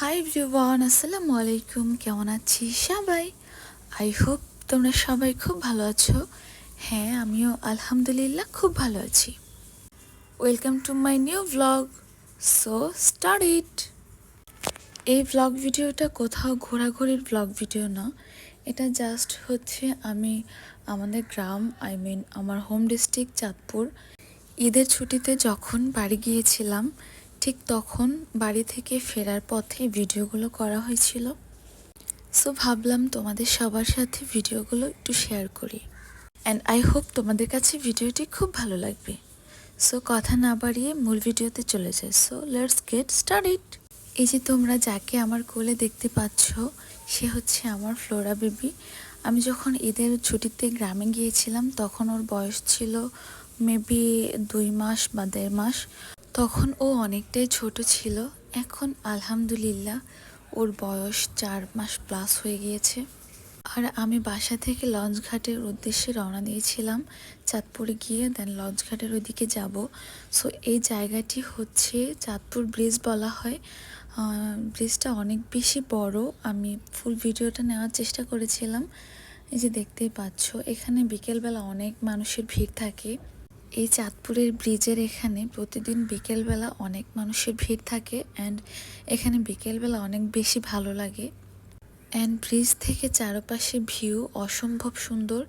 Hi everyone আসসালামু আলাইকুম। কেমন আছি সবাই? আই হোপ তোমরা সবাই খুব ভালো আছো। হ্যাঁ আমিও আলহামদুলিল্লাহ খুব ভালো আছি। Welcome to my new vlog so start it এই ভ্লগ ভিডিওটা কোথাও ঘোরাঘুরির ভ্লগ ভিডিও না। এটা জাস্ট হচ্ছে আমি আমাদের গ্রাম আই মিন আমার হোম ডিস্ট্রিক্ট চাঁদপুর। ঈদের ছুটিতে যখন বাড়ি গিয়েছিলাম ঠিক তখন বাড়ি থেকে ফেরার পথে ভিডিওগুলো করা হয়েছিল। সো ভাবলাম তোমাদের সবার সাথে ভিডিওগুলো একটু শেয়ার করি। অ্যান্ড আই হোপ তোমাদের কাছে ভিডিওটি খুব ভালো লাগবে। সো কথা না বাড়িয়ে মূল ভিডিওতে চলে যায় সো লেটস গেট স্টার্ট এই যে তোমরা যাকে আমার কোলে দেখতে পাচ্ছ, সে হচ্ছে আমার ফ্লোরা বেবি। আমি যখন ঈদের ছুটিতে গ্রামে গিয়েছিলাম, তখন ওর বয়স ছিল মেবি দুই মাস বা দেড় মাস। তখন ও অনেকটাই ছোট ছিল। এখন আলহামদুলিল্লাহ ওর বয়স চার মাস প্লাস হয়ে গিয়েছে। আর আমি বাসা থেকে লঞ্চ ঘাটের উদ্দেশ্যে রওনা দিয়েছিলাম। চাঁদপুরে গিয়ে দেন লঞ্চ ঘাটের ওইদিকে যাব। সো এই জায়গাটি হচ্ছে চাঁদপুর ব্রিজ বলা হয়। ব্রিজটা অনেক বেশি বড়। আমি ফুল ভিডিওটা নেওয়ার চেষ্টা করেছিলাম। এই যে দেখতেই পাচ্ছ, এখানে বিকেলবেলা অনেক মানুষের ভিড় থাকে। এই চাঁদপুরের ব্রিজের এখানে প্রতিদিন বিকেলবেলা অনেক মানুষের ভিড় থাকে অ্যান্ড এখানে বিকেলবেলা অনেক বেশি ভালো লাগে। অ্যান্ড ব্রিজ থেকে চারপাশে ভিউ অসম্ভব সুন্দর।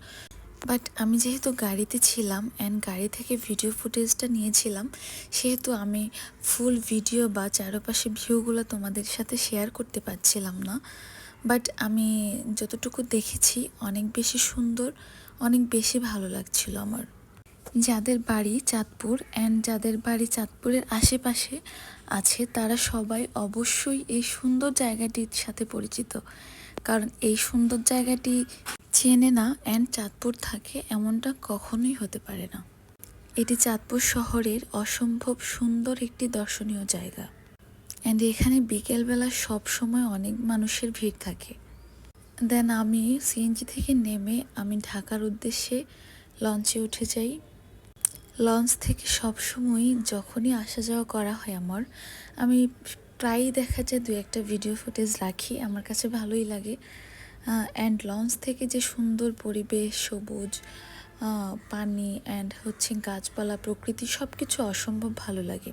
বাট আমি যেহেতু গাড়িতে ছিলাম অ্যান্ড গাড়ি থেকে ভিডিও ফুটেজটা নিয়েছিলাম, সেহেতু আমি ফুল ভিডিও বা চারপাশে ভিউগুলো তোমাদের সাথে শেয়ার করতে পারছিলাম না। বাট আমি যতটুকু দেখেছি, অনেক বেশি সুন্দর, অনেক বেশি ভালো লাগছিল আমার। যাদের বাড়ি চাঁদপুর অ্যান্ড যাদের বাড়ি চাঁদপুরের আশেপাশে আছে, তারা সবাই অবশ্যই এই সুন্দর জায়গাটির সাথে পরিচিত। কারণ এই সুন্দর জায়গাটি চেনে না অ্যান্ড চাঁদপুর থাকে এমনটা কখনোই হতে পারে না। এটি চাঁদপুর শহরের অসম্ভব সুন্দর একটি দর্শনীয় জায়গা। অ্যান্ড এখানে বিকেলবেলা সব সময় অনেক মানুষের ভিড় থাকে। দেন আমি সিএনজি থেকে নেমে আমি ঢাকার উদ্দেশ্যে লঞ্চে উঠে যাই। লঞ্চ থেকে সবসময়ই যখনই আসা যাওয়া করা হয় আমার, আমি প্রায়ই দেখা যায় দু একটা ভিডিও ফুটেজ রাখি, আমার কাছে ভালোই লাগে। অ্যান্ড লঞ্চ থেকে যে সুন্দর পরিবেশ, সবুজ পানি অ্যান্ড হচ্ছে গাছপালা, প্রকৃতি সব কিছু অসম্ভব ভালো লাগে।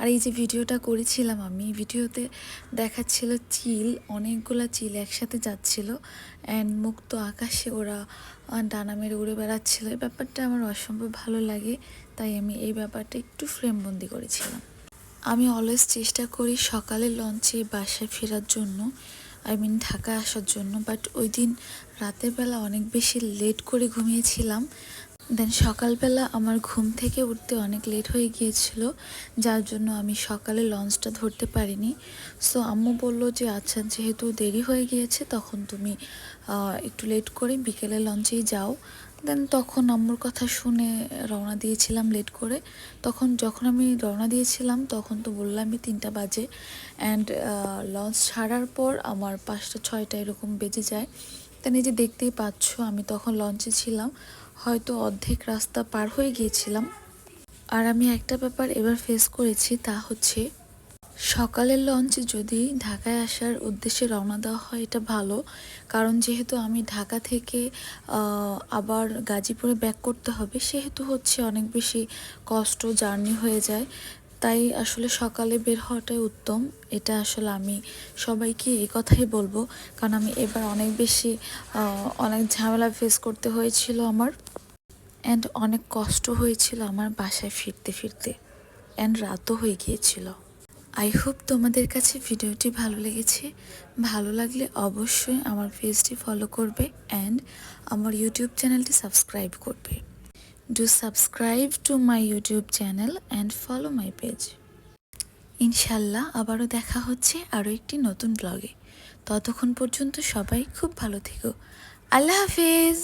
আর এই যে ভিডিওটা করেছিলাম আমি, ভিডিওতে দেখাচ্ছিল চিল, অনেকগুলো চিল একসাথে যাচ্ছিল অ্যান্ড মুক্ত আকাশে ওরা ডানা মেরে উড়ে বেড়াচ্ছিল। এই ব্যাপারটা আমার অসম্ভব ভালো লাগে, তাই আমি এই ব্যাপারটা একটু ফ্রেমবন্দি করেছিলাম। আমি অলওয়েজ চেষ্টা করি সকালে লঞ্চে বাসায় ফেরার জন্য আই মিন ঢাকা আসার জন্য বাট ওই দিন রাতের বেলা অনেক বেশি লেট করে ঘুমিয়েছিলাম। দেন সকালবেলা আমার ঘুম থেকে উঠতে অনেক লেট হয়ে গিয়েছিল, যার জন্য আমি সকালে লঞ্চটা ধরতে পারিনি। সো আম্মু বলল যে আচ্ছা যেহেতু দেরি হয়ে গিয়েছে, তখন তুমি একটু লেট করে বিকেলে লঞ্চেই যাও। দেন তখন আম্মুর কথা শুনে রওনা দিয়েছিলাম লেট করে। তখন যখন আমি রওনা দিয়েছিলাম, তখন তো বললামই তিনটা বাজে। অ্যান্ড লঞ্চ ছাড়ার পর আমার পাঁচটা, ছয়টা এরকম বেজে যায়। এই যে দেখতেই পাচ্ছ, আমি তখন লঞ্চে ছিলাম। হয়তো অর্ধেক রাস্তা পার হয়ে গিয়েছিলাম। আর আমি একটা ব্যাপার এবার ফেস করেছি, তা হচ্ছে সকালের লঞ্চ যদি ঢাকায় আসার উদ্দেশ্যে রওনা দেওয়া হয়, এটা ভালো। কারণ যেহেতু আমি ঢাকা থেকে আবার গাজীপুরে ব্যাক করতে হবে, সেহেতু হচ্ছে অনেক বেশি কষ্ট, জার্নি হয়ে যায়। তাই আসলে সকালে বের হওয়াটাই উত্তম। এটা আসলে আমি সবাইকে এই কথাই বলব। কারণ আমি এবার অনেক বেশি অনেক ঝামেলা ফেস করতে হয়েছিল আমার। অ্যান্ড অনেক কষ্ট হয়েছিল আমার বাসায় ফিরতে ফিরতে। অ্যান্ড রাতও হয়ে গিয়েছিল। আই হোপ তোমাদের কাছে ভিডিওটি ভালো লেগেছে। ভালো লাগলে অবশ্যই আমার পেজটি ফলো করবে। অ্যান্ড আমার ইউটিউব চ্যানেলটি সাবস্ক্রাইব করবে। Do subscribe to my YouTube channel and follow my page ইনশাল্লাহ আবারও দেখা হচ্ছে আরও একটি নতুন ব্লগে ততক্ষণ পর্যন্ত সবাই খুব ভালো থেকো। আল্লাহ হাফেজ!